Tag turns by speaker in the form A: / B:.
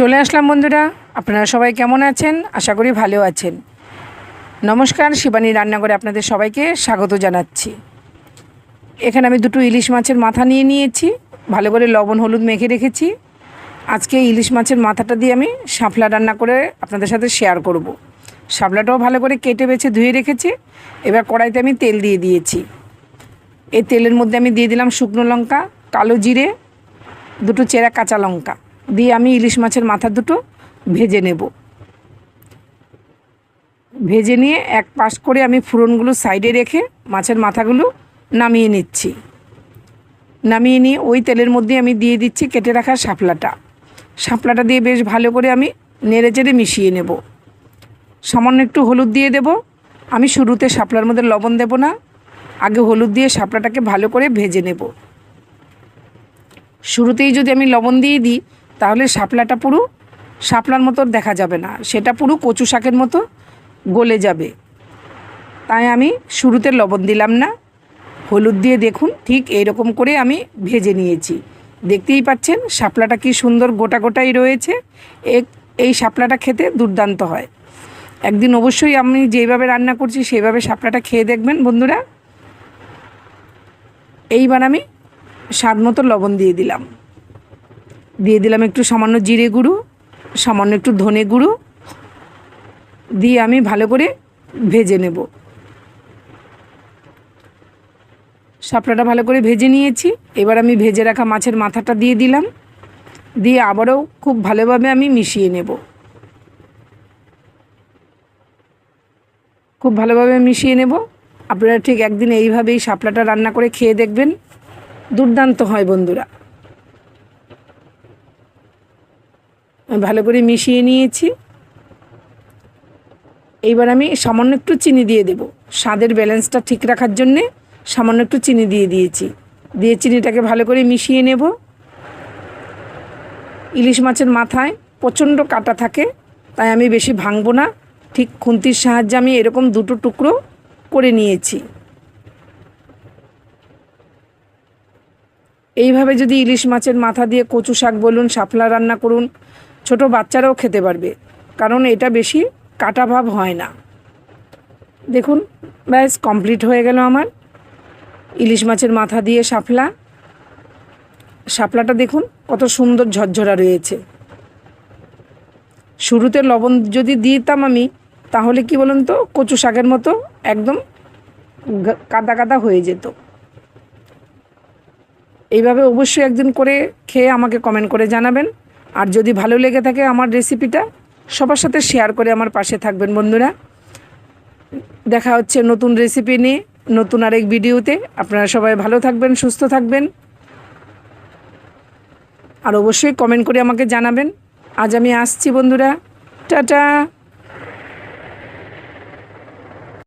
A: চলে আসলাম বন্ধুরা। আপনারা সবাই কেমন আছেন? আশা করি ভালো আছেন। নমস্কার, শিবানী রান্নাঘরে আপনাদের সবাইকে স্বাগত জানাচ্ছি। এখানে আমি দুটো ইলিশ মাছের মাথা নিয়ে নিয়েছি। ভালো করে লবণ, হলুদ মেখে রেখেছি। আজকে ইলিশ মাছের মাথাটা দিয়ে আমি শাপলা রান্না করে আপনাদের সাথে শেয়ার করব। শাপলাটাও ভালো করে কেটে বেছে ধুয়ে রেখেছি। এবার কড়াইতে আমি তেল দিয়ে দিয়েছি। এই তেলের মধ্যে আমি দিয়ে দিলাম শুকনো লঙ্কা, কালো জিরে, দুটো চেরা কাঁচা লঙ্কা। দিয়ে আমি ইলিশ মাছের মাথা দুটো ভেজে নেব। ভেজে নিয়ে এক পাশ করে আমি ফোড়নগুলো সাইডে রেখে মাছের মাথাগুলো নামিয়ে নিচ্ছি। নামিয়ে নিয়ে ওই তেলের মধ্যে আমি দিয়ে দিচ্ছি কেটে রাখা শাপলাটা। শাপলাটা দিয়ে বেশ ভালো করে আমি নেড়ে চেড়ে মিশিয়ে নেব। সামান্য একটু হলুদ দিয়ে দেব। আমি শুরুতে শাপলার মধ্যে লবণ দেব না। আগে হলুদ দিয়ে শাপলাটাকে ভালো করে ভেজে নেব। শুরুতেই যদি আমি লবণ দিয়ে দিই তাহলে শাপলাটা পুরো শাপলার মতো দেখা যাবে না। সেটা পুরো কচু শাকের মতো গলে যাবে। তাই আমি শুরুতে লবণ দিলাম না। হলুদ দিয়ে দেখুন, ঠিক এইরকম করে আমি ভেজে নিয়েছি। দেখতেই পাচ্ছেন শাপলাটা কি সুন্দর গোটা গোটাই রয়েছে। এই শাপলাটা খেতে দুর্দান্ত হয়। একদিন অবশ্যই আমি যেইভাবে রান্না করছি সেইভাবে শাপলাটা খেয়ে দেখবেন বন্ধুরা। এইবার আমি স্বাদ মতো লবণ দিয়ে দিলাম। দিয়ে দিলাম একটু সামান্য জিরে গুঁড়ো, সামান্য একটু ধনে গুঁড়ো দিয়ে আমি ভালো করে ভেজে নেব। শাপলাটা ভালো করে ভেজে নিয়েছি। এবার আমি ভেজে রাখা মাছের মাথাটা দিয়ে দিলাম। দিয়ে আবারও খুব ভালোভাবে আমি মিশিয়ে নেব। খুব ভালোভাবে মিশিয়ে নেব। আপনারা ঠিক একদিন এইভাবেই শাপলাটা রান্না করে খেয়ে দেখবেন। দুর্দান্ত হয় বন্ধুরা আমি ভালো করে মিশিয়ে নিয়েছি। এইবার আমি সামান্য একটু চিনি দিয়ে দেব। স্বাদের ব্যালেন্সটা ঠিক রাখার জন্যে সামান্য একটু চিনি দিয়ে দিয়েছি। দিয়ে চিনিটাকে ভালো করে মিশিয়ে নেব। ইলিশ মাছের মাথায় প্রচণ্ড কাটা থাকে, তাই আমি বেশি ভাঙবো না। ঠিক খুন্তির সাহায্যে আমি এরকম দুটো টুকরো করে নিয়েছি। এইভাবে যদি ইলিশ মাছের মাথা দিয়ে কচু শাক বলুন, শাপলা রান্না করুন ছোট বাচ্চারাও খেতে পারবে, কারণ এটা বেশি কাটা ভাব হয় না। দেখুন, ব্যাস কমপ্লিট হয়ে গেল আমার। ইলিশ মাছের মাথা দিয়ে শাপলা। শাপলাটা দেখুন, কত সুন্দর ঝরঝরা রয়েছে। শুরুতে লবণ যদি দিতাম আমি, তাহলে কি বলুন তো, কচু শাকের মতো একদম কাদা কাদা হয়ে যেত। এইভাবে অবশ্যই একদিন করে খেয়ে আমাকে কমেন্ট করে জানাবেন। আর যদি ভালো লেগে থাকে আমার রেসিপিটা সবার সাথে শেয়ার করে আমার পাশে থাকবেন বন্ধুরা। দেখা হচ্ছে নতুন রেসিপি নিয়ে, নতুন আরেক ভিডিওতে আপনারা সবাই ভালো থাকবেন, সুস্থ থাকবেন। আর অবশ্যই কমেন্ট করে আমাকে জানাবেন। আজ আমি আসছি বন্ধুরা। টাটা!